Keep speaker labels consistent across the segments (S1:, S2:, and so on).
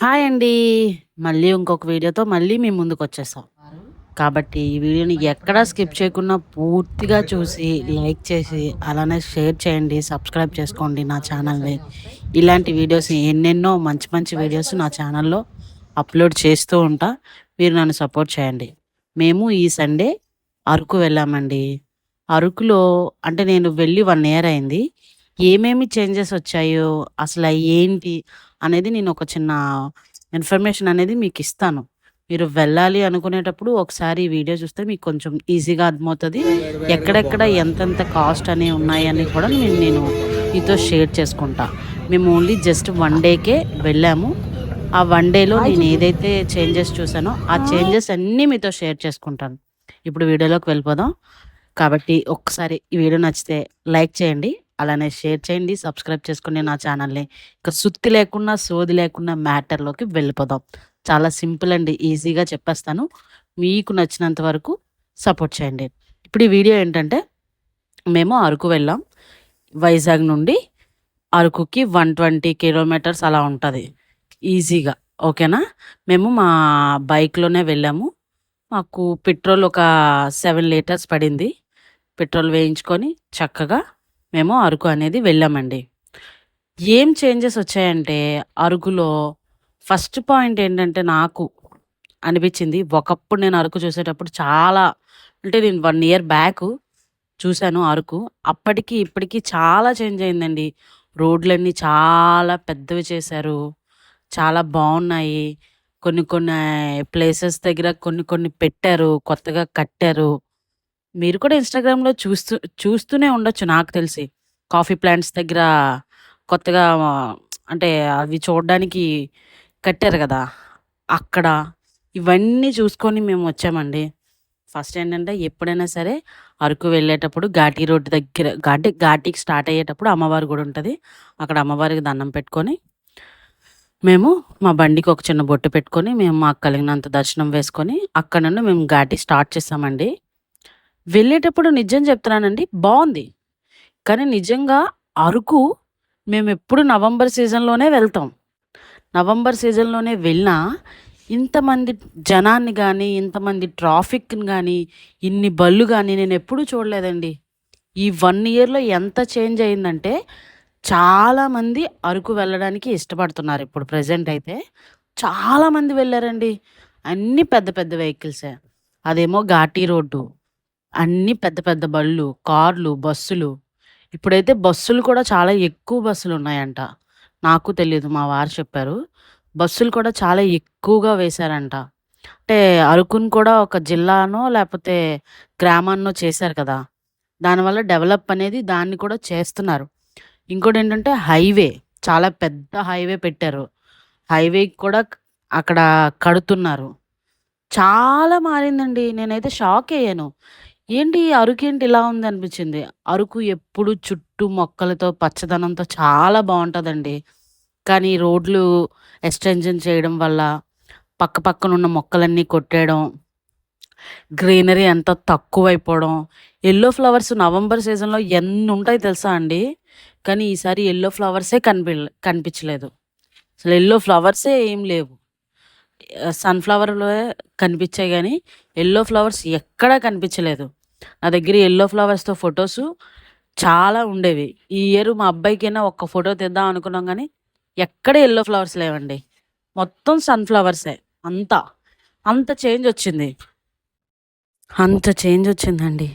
S1: Hi అండి. మళ్ళీ ఇంకొక వీడియోతో మళ్ళీ మీ ముందుకొచ్చేసాం. కాబట్టి ఈ వీడియోని ఎక్కడా స్కిప్ చేయకుండా పూర్తిగా చూసి, లైక్ చేసి, అలానే షేర్ చేయండి. సబ్స్క్రైబ్ చేసుకోండి నా ఛానల్‌ని. ఇలాంటి వీడియోస్ ఎన్నెన్నో మంచి మంచి వీడియోస్ నా ఛానల్‌లో అప్‌లోడ్ చేస్తూ ఉంటా. మీరు నన్ను సపోర్ట్ చేయండి. మేము ఈ సండే అరకు వెళ్ళామండి. అరకులో అంటే నేను వెళ్ళి వన్ ఇయర్ అయింది. ఏమేమి చేంజెస్ వచ్చాయో, అసలు ఏంటి అనేది నేను ఒక చిన్న ఇన్ఫర్మేషన్ అనేది మీకు ఇస్తాను మీరు వెళ్ళాలి అనుకునేటప్పుడు ఒకసారి ఈ వీడియో చూస్తే మీకు కొంచెం ఈజీగా అర్థమవుతుంది ఎక్కడెక్కడ ఎంతెంత కాస్ట్ అనేవి ఉన్నాయని కూడా నేను నేను మీతో షేర్ చేసుకుంటా. మేము ఓన్లీ జస్ట్ వన్ డేకే వెళ్ళాము. ఆ వన్ డేలో నేను ఏదైతే చేంజెస్ చూసానో, ఆ చేంజెస్ అన్నీ మీతో షేర్ చేసుకుంటాను. ఇప్పుడు వీడియోలోకి వెళ్ళిపోదాం. కాబట్టి ఒక్కసారి ఈ వీడియో నచ్చితే లైక్ చేయండి. అలానే షేర్ చేయండి. సబ్స్క్రైబ్ చేసుకోండి నా ఛానల్‌ని. ఇక సుత్తి లేకుండా, సోది లేకుండా మ్యాటర్‌లోకి వెళ్ళిపోదాం. చాలా సింపుల్ అండి. ఈజీగా చెప్పేస్తాను. మీకు నచ్చినంత వరకు సపోర్ట్ చేయండి. ఇప్పుడు ఈ వీడియో ఏంటంటే, మేము అరకు వెళ్ళాం. వైజాగ్ నుండి అరకుకి 120 కిలోమీటర్స్ అలా ఉంటుంది ఈజీగా. ఓకేనా? మేము మా బైక్‌లోనే వెళ్ళాము. మాకు పెట్రోల్ ఒక సెవెన్ లీటర్స్ పడింది. పెట్రోల్ వేయించుకొని చక్కగా మేము అరకు అనేది వెళ్ళామండి. ఏం చేంజెస్ వచ్చాయంటే అరకులో ఫస్ట్ పాయింట్ ఏంటంటే నాకు అనిపించింది. ఒకప్పుడు నేను అరకు చూసేటప్పుడు చాలా అంటే నేను వన్ ఇయర్ బ్యాక్ చూశాను అరకు. అప్పటికి ఇప్పటికి చాలా చేంజ్ అయిందండి. రోడ్లన్నీ చాలా పెద్దవి చేశారు. చాలా బాగున్నాయి కొన్ని కొన్ని ప్లేసెస్ దగ్గర కొన్ని కొన్ని పెట్టారు. కొత్తగా కట్టారు. మీరు కూడా ఇన్‌స్టాగ్రామ్‌లో చూస్తూ చూస్తూనే ఉండొచ్చు నాకు తెలిసి. కాఫీ ప్లాంట్స్ దగ్గర కొత్తగా అంటే అవి చూడడానికి కట్టారు కదా అక్కడ ఇవన్నీ చూసుకొని మేము వచ్చామండి. ఫస్ట్ ఏంటంటే ఎప్పుడైనా సరే అరకు వెళ్ళేటప్పుడు ఘాటీ రోడ్డు దగ్గర ఘాటి ఘాటీకి స్టార్ట్ అయ్యేటప్పుడు అమ్మవారి గుడి ఉంటుంది అక్కడ అమ్మవారికి దండం పెట్టుకొని మేము మా బండికి ఒక చిన్న బొట్టు పెట్టుకొని, మేము మాకు కలిగినంత దర్శనం వేసుకొని, అక్కడ నుండి మేము ఘాటీ స్టార్ట్ చేసామండి. వెళ్ళేటప్పుడు నిజం చెప్తున్నానండి బాగుంది కానీ నిజంగా అరకు మేము ఎప్పుడు నవంబర్ సీజన్‌లోనే వెళ్తాం. నవంబర్ సీజన్‌లోనే వెళ్ళినా ఇంతమంది జనాన్ని కానీ ఇంతమంది ట్రాఫిక్‌ని కానీ ఇన్ని బళ్ళు కానీ నేను ఎప్పుడూ చూడలేదండి. ఈ వన్ ఇయర్‌లో ఎంత చేంజ్ అయిందంటే చాలామంది అరకు వెళ్ళడానికి ఇష్టపడుతున్నారు ఇప్పుడు ప్రజెంట్ అయితే. చాలామంది వెళ్ళారండి అన్నీ పెద్ద పెద్ద వెహికల్సే. అదేమో ఘాటీ రోడ్డు. అన్నీ పెద్ద పెద్ద బళ్ళు, కార్లు, బస్సులు. ఇప్పుడైతే బస్సులు కూడా చాలా ఎక్కువ బస్సులున్నాయంట. నాకు తెలీదు. మా వారు చెప్పారు. బస్సులు కూడా చాలా ఎక్కువగా వేశారంట. అంటే అరకును కూడా ఒక జిల్లానో లేపోతే గ్రామాన్నో చేశారు కదా! దానివల్ల డెవలప్ అనేది దాన్ని కూడా చేస్తున్నారు. ఇంకోటేంటంటే హైవే. చాలా పెద్ద హైవే పెట్టారు. హైవేకి కూడా అక్కడ కడుతున్నారు. చాలా మారిందండి. నేనైతే ఏంటి అరుకు ఏంటి ఇలా ఉంది అనిపించింది అరుకు ఎప్పుడు చుట్టూ మొక్కలతో, పచ్చదనంతో చాలా బాగుంటుందండి కానీ రోడ్లు ఎక్స్‌టెన్షన్ చేయడం వల్ల పక్క పక్కనున్న మొక్కలన్నీ కొట్టేయడం. గ్రీనరీ ఎంత తక్కువైపోవడం. ఎల్లో ఫ్లవర్స్ నవంబర్ సీజన్‌లో ఎన్ని ఉంటాయి తెలుసా అండి. కానీ ఈసారి ఎల్లో ఫ్లవర్సే కనిపి కనిపించలేదు. అసలు ఎల్లో ఫ్లవర్సే ఏం లేవు. సన్ఫ్లవర్లో కనిపించాయి కానీ ఎల్లో ఫ్లవర్స్ ఎక్కడా కనిపించలేదు. నా దగ్గర ఎల్లో ఫ్లవర్స్‌తో ఫొటోస్ చాలా ఉండేవి. ఈ ఇయర్ మా అబ్బాయికైనా ఒక్క ఫోటో తీద్దాం అనుకున్నాం కానీ ఎక్కడ ఎల్లో ఫ్లవర్స్ లేవండి. మొత్తం సన్‌ఫ్లవర్సే అంతా. అంత చేంజ్ వచ్చింది. అంత చేంజ్ వచ్చిందండి.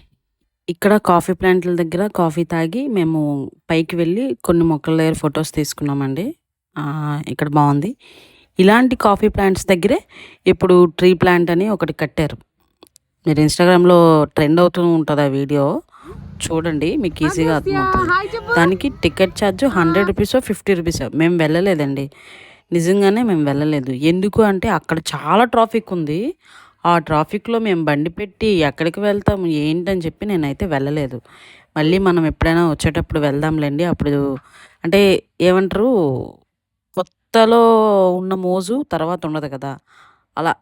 S1: ఇక్కడ కాఫీ ప్లాంట్‌ల దగ్గర కాఫీ తాగి మేము పైకి వెళ్ళి కొన్ని మొక్కల దగ్గర ఫొటోస్ తీసుకున్నామండి. ఇక్కడ బాగుంది ఇలాంటి కాఫీ ప్లాంట్స్ దగ్గరే ఇప్పుడు ట్రీ ప్లాంట్ అని ఒకటి కట్టారు. మీరు ఇన్‌స్టాగ్రామ్‌లో ట్రెండ్ అవుతూ ఉంటది ఆ వీడియో. చూడండి. మీకు ఈజీగా అర్థమవుతది. దానికి టికెట్ ఛార్జ్. 100 రూపీసో, 50 రూపీసో. మేము వెళ్ళలేదండి. నిజంగానే మేము వెళ్ళలేదు. ఎందుకు అంటే అక్కడ చాలా ట్రాఫిక్ ఉంది. ఆ ట్రాఫిక్‌లో మేము బండి పెట్టి ఎక్కడికి వెళ్తాం, ఏంటని చెప్పి నేనైతే వెళ్ళలేదు. మళ్ళీ మనం ఎప్పుడైనా వచ్చేటప్పుడు వెళ్దాంలెండి. అప్పుడు అంటే ఏమంటారు కొత్తలో ఉన్న మోజు తర్వాత ఉండదు కదా! అలా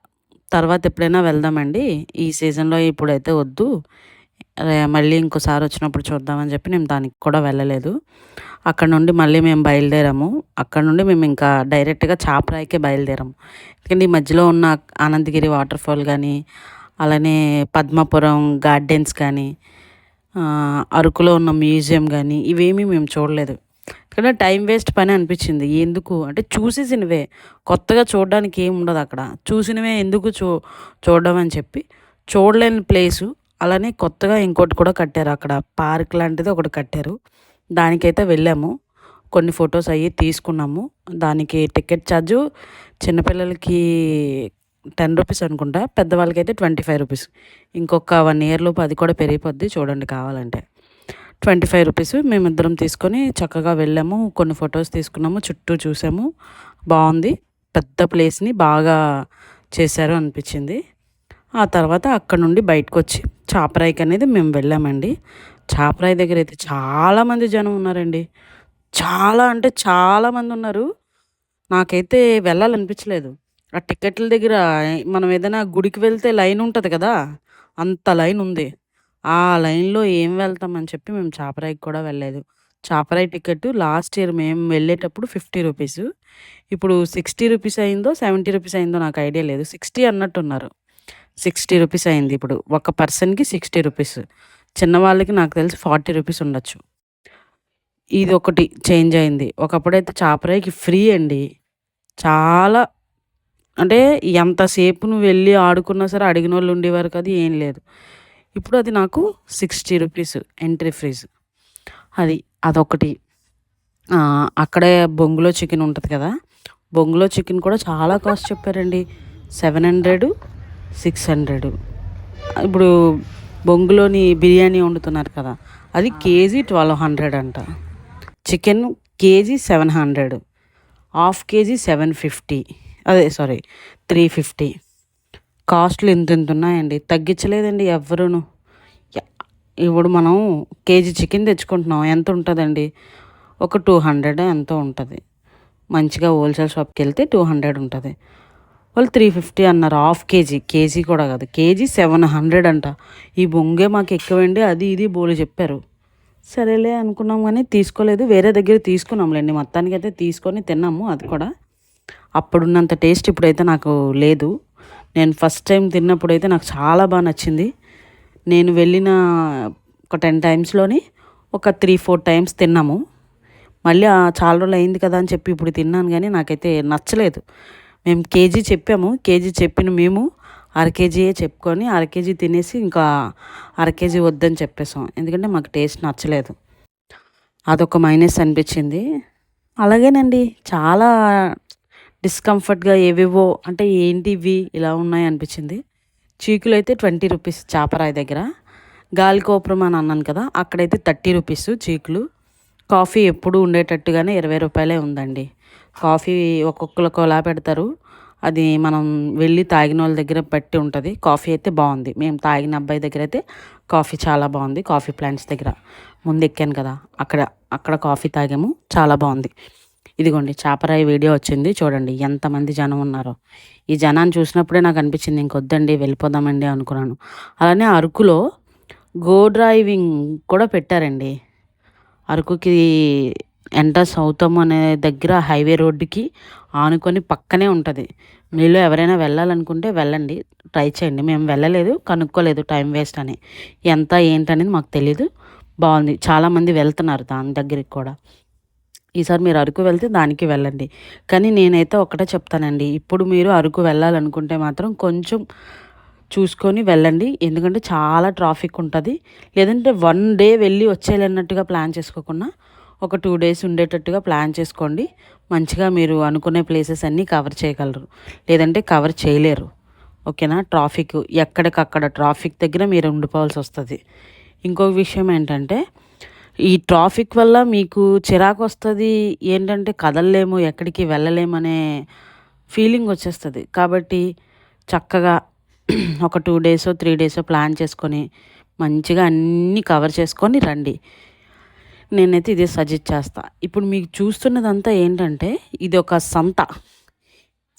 S1: తర్వాత ఎప్పుడైనా వెళ్దామండి. ఈ సీజన్‌లో ఇప్పుడైతే వద్దు. మళ్ళీ ఇంకోసారి వచ్చినప్పుడు చూద్దామని చెప్పి మేము దానికి కూడా వెళ్ళలేదు అక్కడ నుండి మళ్ళీ మేము బయలుదేరాము అక్కడ నుండి మేము ఇంకా డైరెక్ట్గా చాపరాయికే బయలుదేరాము ఎందుకంటే ఈ మధ్యలో ఉన్న ఆనందగిరి వాటర్ ఫాల్ కానీ అలానే పద్మపురం గార్డెన్స్ కానీ అరకులో ఉన్న మ్యూజియం కానీ ఇవేమీ మేము చూడలేదు ఇక్కడ టైం వేస్ట్ పని అనిపించింది. ఎందుకు? అంటే చూసేసినవే. కొత్తగా చూడడానికి ఏమి ఉండదు అక్కడ. చూసినవే ఎందుకు చూ చూడడం అని చెప్పి చూడలేని ప్లేసు. అలానే కొత్తగా ఇంకోటి కూడా కట్టారు అక్కడ. పార్క్ లాంటిది ఒకటి కట్టారు. దానికైతే వెళ్ళాము. కొన్ని ఫొటోస్ అవి తీసుకున్నాము. దానికి టికెట్ ఛార్జు చిన్నపిల్లలకి టెన్ రూపీస్ అనుకుంటా. పెద్దవాళ్ళకి అయితే ట్వంటీ ఫైవ్ రూపీస్. ఇంకొక వన్ ఇయర్ లోపు అది కూడా పెరిగిపోద్ది చూడండి కావాలంటే. ట్వంటీ ఫైవ్ రూపీస్ మేమిద్దరం తీసుకొని చక్కగా వెళ్ళాము. కొన్ని ఫొటోస్ తీసుకున్నాము చుట్టూ చూసాము. బాగుంది. పెద్ద ప్లేస్ని బాగా చేశారు అనిపించింది. ఆ తర్వాత అక్కడ నుండి బయటకు వచ్చి చాపరాయికి అనేది మేము వెళ్ళామండి. చాపరాయి దగ్గర అయితే చాలామంది జనం ఉన్నారండి. చాలా అంటే చాలామంది ఉన్నారు. నాకైతే వెళ్ళాలనిపించలేదు. ఆ టికెట్ల దగ్గర మనం ఏదైనా గుడికి వెళ్తే లైన్ ఉంటుంది కదా అంత లైన్ ఉంది. ఆ లైన్లో ఏం వెళ్తామని చెప్పి మేము చాపరాయికి కూడా వెళ్ళలేదు. చాపరాయి టికెట్ లాస్ట్ ఇయర్ మేము వెళ్ళేటప్పుడు ఫిఫ్టీ రూపీస్. ఇప్పుడు సిక్స్టీ రూపీస్ అయిందో సెవెంటీ రూపీస్ అయిందో నాకు ఐడియా లేదు. సిక్స్టీ అన్నట్టున్నారు. సిక్స్టీ రూపీస్ అయింది ఇప్పుడు. ఒక పర్సన్కి సిక్స్టీ రూపీస్. చిన్నవాళ్ళకి నాకు తెలిసి ఫార్టీ రూపీస్ ఉండొచ్చు. ఇది ఒకటి చేంజ్ అయింది. ఒకప్పుడైతే చాపరాయికి ఫ్రీ అండి. చాలా అంటే ఎంతసేపు నువ్వు వెళ్ళి ఆడుకున్నా సరే అడిగిన వాళ్ళు ఉండేవారు కదా ఏం లేదు. ఇప్పుడు అది నాకు సిక్స్టీ రూపీస్ ఎంట్రీ ఫీజు అది అదొకటి అక్కడే బొంగులో చికెన్ ఉంటుంది కదా? బొంగులో చికెన్ కూడా చాలా కాస్ట్ చెప్పారండి. సెవెన్ హండ్రెడ్ సిక్స్ హండ్రెడ్ ఇప్పుడు బొంగులోని బిర్యానీ వండుతున్నారు కదా? అది కేజీ ట్వెల్వ్ హండ్రెడ్ అంట. Chicken KG seven hundred half KG seven fifty అదే సారీ త్రీ ఫిఫ్టీ కాస్ట్లు ఇంత ఇంత ఉన్నాయండి. తగ్గించలేదండి ఎవ్వరూను. ఇప్పుడు మనం కేజీ చికెన్ తెచ్చుకుంటున్నాం. ఎంత ఉంటుందండి? ఒక టూ హండ్రెడ్ ఎంతో ఉంటుంది? మంచిగా హోల్సేల్ షాప్కి వెళ్తే టూ హండ్రెడ్ ఉంటుంది. వాళ్ళు త్రీ ఫిఫ్టీ అన్నారు. Half KG. కేజీ కూడా కాదు. కేజీ సెవెన్ హండ్రెడ్ అంట. ఈ బొంగే మాకు ఎక్కువండి. అది ఇది బోలు చెప్పారు. సరేలే అనుకున్నాం కానీ తీసుకోలేదు. వేరే దగ్గర తీసుకున్నాంలేండి. మొత్తానికి అయితే తీసుకొని తిన్నాము. అది కూడా అప్పుడున్నంత టేస్ట్ ఇప్పుడైతే నాకు లేదు. నేను ఫస్ట్ టైం తిన్నప్పుడు అయితే నాకు చాలా బాగా నచ్చింది. నేను వెళ్ళిన ఒక టెన్ టైమ్స్లోని ఒక త్రీ ఫోర్ టైమ్స్ తిన్నాము. మళ్ళీ చాలా రోజులు అయింది కదా అని చెప్పి ఇప్పుడు తిన్నాను కానీ నాకైతే నచ్చలేదు. మేము కేజీ చెప్పాము. కేజీ చెప్పిన మేము అర కేజీయే చెప్పుకొని అర కేజీ తినేసి ఇంకా అర కేజీ వద్దని చెప్పేసాం ఎందుకంటే మాకు టేస్ట్ నచ్చలేదు. అదొక మైనస్ అనిపించింది. అలాగేనండి. చాలా డిస్కంఫర్ట్గా ఏవేవో అంటే ఏంటి ఇవి ఇలా ఉన్నాయి అనిపించింది. చీకులు అయితే ట్వంటీ రూపీస్ చాపరాయి దగ్గర. గాలికోపురం అని అన్నాను కదా అక్కడైతే థర్టీ రూపీస్ చీకులు. కాఫీ ఎప్పుడు ఉండేటట్టుగానే ఇరవై రూపాయలే ఉందండి. కాఫీ ఒక్కొక్కరికి ఒకలా పెడతారు అది మనం వెళ్ళి తాగిన వాళ్ళ దగ్గర పెట్టి ఉంటుంది. కాఫీ అయితే బాగుంది. మేము తాగిన అబ్బాయి దగ్గర అయితే కాఫీ చాలా బాగుంది కాఫీ ప్లాంట్స్ దగ్గర. ముందు ఎక్కాను కదా అక్కడ అక్కడ కాఫీ తాగాము చాలా బాగుంది. ఇదిగోండి చాపరాయి వీడియో వచ్చింది. చూడండి ఎంతమంది జనం ఉన్నారో. ఈ జనాన్ని చూసినప్పుడే నాకు అనిపించింది ఇంకొద్దండి వెళ్ళిపోదామండి అనుకున్నాను. అలానే అరకులో గో డ్రైవింగ్ కూడా పెట్టారండి. అరకుకి ఎంటర్స్ అవుతాము అనే దగ్గర హైవే రోడ్డుకి ఆనుకొని పక్కనే ఉంటుంది. మీలో ఎవరైనా వెళ్ళాలనుకుంటే వెళ్ళండి ట్రై చేయండి. మేము వెళ్ళలేదు కనుక్కోలేదు టైం వేస్ట్ అని. ఎంత ఏంటనేది మాకు తెలీదు. బాగుంది. చాలామంది వెళ్తున్నారు దాని దగ్గరికి కూడా. ఈసారి మీరు అరకు వెళ్తే దానికి వెళ్ళండి. కానీ నేనైతే ఒకటే చెప్తానండి. ఇప్పుడు మీరు అరకు వెళ్ళాలనుకుంటే మాత్రం కొంచెం చూసుకొని వెళ్ళండి. ఎందుకంటే చాలా ట్రాఫిక్ ఉంటుంది. లేదంటే వన్ డే వెళ్ళి వచ్చేయాలన్నట్టుగా ప్లాన్ చేసుకోకుండా ఒక టూ డేస్ ఉండేటట్టుగా ప్లాన్ చేసుకోండి. మంచిగా మీరు అనుకునే ప్లేసెస్ అన్నీ కవర్ చేయగలరు. లేదంటే కవర్ చేయలేరు. ఓకేనా? ట్రాఫిక్ ఎక్కడికక్కడ ట్రాఫిక్ దగ్గర మీరు ఉండిపోవాల్సి వస్తుంది. ఇంకొక విషయం ఏంటంటే ఈ ట్రాఫిక్ వల్ల మీకు చిరాకు వస్తుంది ఏంటంటే కదలలేము ఎక్కడికి వెళ్ళలేమనే ఫీలింగ్ వచ్చేస్తుంది. కాబట్టి చక్కగా ఒక two days three days plan చేసుకొని మంచిగా అన్నీ కవర్ చేసుకొని రండి. నేనైతే ఇదే సజెస్ట్ చేస్తా. ఇప్పుడు మీకు చూస్తున్నదంతా ఏంటంటే ఇది ఒక సంత.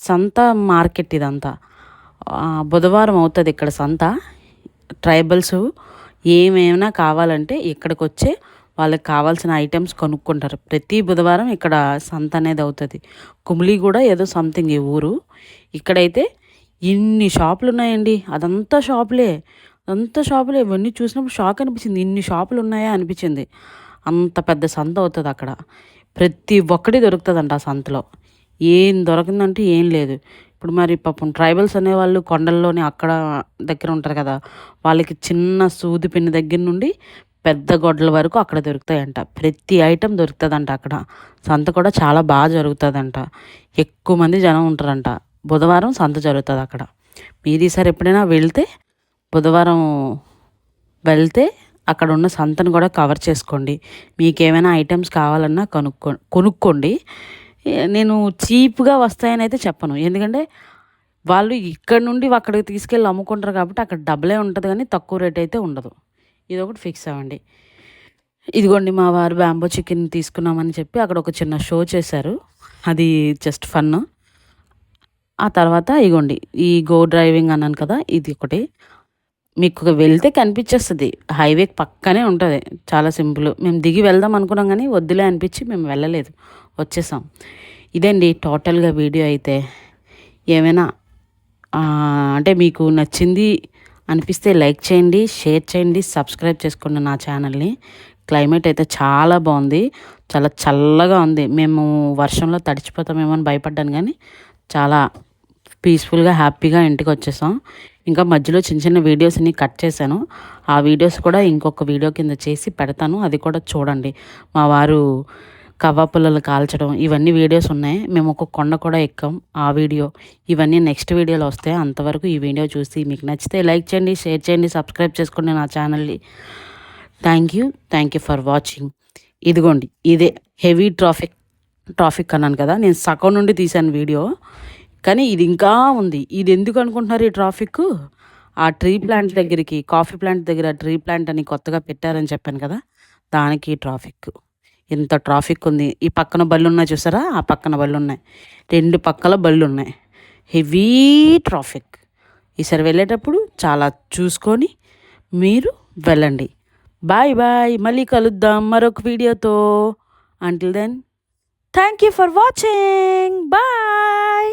S1: సంత మార్కెట్ ఇదంతా. బుధవారం అవుతుంది ఇక్కడ సంత. ట్రైబల్స్ ఏమేమైనా కావాలంటే ఇక్కడికి వచ్చే వాళ్ళకి కావాల్సిన ఐటమ్స్ కొనుక్కుంటారు. ప్రతి బుధవారం ఇక్కడ సంత అనేది అవుతుంది. కుమిలి కూడా ఏదో సంథింగ్ ఈ ఊరు. ఇక్కడైతే ఇన్ని షాపులు ఉన్నాయండి. అదంతా షాపులే. అదంతా షాపులే. ఇవన్నీ చూసినప్పుడు షాక్ అనిపించింది. ఇన్ని షాపులు ఉన్నాయా అనిపించింది. అంత పెద్ద సంత అవుతుంది అక్కడ. ప్రతి ఒక్కటి దొరుకుతుందంట ఆ సంతలో. ఏం దొరకందంటే ఏం లేదు. ఇప్పుడు మరి పాపం ట్రైబల్స్ అనేవాళ్ళు కొండల్లోనే అక్కడ దగ్గర ఉంటారు కదా. వాళ్ళకి చిన్న సూది పిన్ని దగ్గర నుండి పెద్ద గొడ్డల వరకు అక్కడ దొరుకుతాయంట. ప్రతి ఐటెం దొరుకుతుందంట అక్కడ. సంత కూడా చాలా బాగా జరుగుతుందంట. ఎక్కువ మంది జనం ఉంటారంట. బుధవారం సంత జరుగుతుంది అక్కడ. మీరు ఈసారి ఎప్పుడైనా వెళ్తే బుధవారం వెళ్తే అక్కడ ఉన్న సంతను కూడా కవర్ చేసుకోండి. మీకు ఏమైనా ఐటమ్స్ కావాలన్నా కనుక్కో కొనుక్కోండి. నేను చీప్గా వస్తాయని అయితే చెప్పను. ఎందుకంటే వాళ్ళు ఇక్కడ నుండి అక్కడికి తీసుకెళ్ళి అమ్ముకుంటారు కాబట్టి అక్కడ డబ్బులే ఉంటుంది కానీ తక్కువ రేట్ అయితే ఉండదు. ఇది ఒకటి ఫిక్స్ అవ్వండి. ఇదిగోండి మా వారు బ్యాంబో చికెన్ తీసుకున్నామని చెప్పి అక్కడ ఒక చిన్న షో చేశారు. అది జస్ట్ ఫన్ ఆ తర్వాత ఇగోండి ఈ గో డ్రైవింగ్ అన్నాను కదా ఇది ఒకటి. మీకు వెళ్తే కనిపించేస్తుంది. హైవే పక్కనే ఉంటుంది. చాలా సింపుల్ మేము దిగి వెళ్దాం అనుకున్నాం కానీ వద్దులే అనిపించి మేము వెళ్ళలేదు. వచ్చేసాం. ఇదండి టోటల్గా వీడియో అయితే. ఏమైనా అంటే మీకు నచ్చింది అనిపిస్తే లైక్ చేయండి షేర్ చేయండి సబ్స్క్రైబ్ చేసుకోండి నా ఛానల్ని. క్లైమేట్ అయితే చాలా బాగుంది. చాలా చల్లగా ఉంది. మేము వర్షంలో తడిచిపోతామేమో అని భయపడ్డాను కానీ చాలా పీస్ఫుల్గా హ్యాపీగా ఇంటికి వచ్చేసాం. ఇంకా మధ్యలో చిన్న చిన్న వీడియోస్ని కట్ చేశాను. ఆ వీడియోస్ కూడా ఇంకొక వీడియో కింద చేసి పెడతాను. అది కూడా చూడండి. మా వారు కవ్వ పుల్లలు కాల్చడం ఇవన్నీ వీడియోస్ ఉన్నాయి. మేము ఒక కొండ కూడా ఎక్కాం. ఆ వీడియో ఇవన్నీ నెక్స్ట్ వీడియోలో వస్తాయి అంతవరకు ఈ వీడియో చూసి మీకు నచ్చితే లైక్ చేయండి షేర్ చేయండి సబ్స్క్రైబ్ చేసుకోండి నా ఛానల్ని. Thank you. Thank you for watching. ఇదిగోండి ఇదే హెవీ ట్రాఫిక్ ట్రాఫిక్ అన్నాను కదా నేను సగం నుండి తీశాను వీడియో. కానీ ఇది ఇంకా ఉంది. ఇది ఎందుకు అనుకుంటున్నారు ఈ ట్రాఫిక్? ఆ ట్రీ ప్లాంట్ దగ్గరికి కాఫీ ప్లాంట్ దగ్గర ట్రీ ప్లాంట్ అని కొత్తగా పెట్టారని చెప్పాను కదా దానికి ట్రాఫిక్. ఇంత ట్రాఫిక్ ఉంది. ఈ పక్కన బళ్ళు ఉన్నాయి చూసారా? ఆ పక్కన బళ్ళు ఉన్నాయి రెండు పక్కల బళ్ళు ఉన్నాయి హెవీ ట్రాఫిక్ ఈసారి వెళ్ళేటప్పుడు చాలా చూసుకొని మీరు వెళ్ళండి. బాయ్ బాయ్ మళ్ళీ కలుద్దాం మరొక వీడియోతో. Until then thank you for watching bye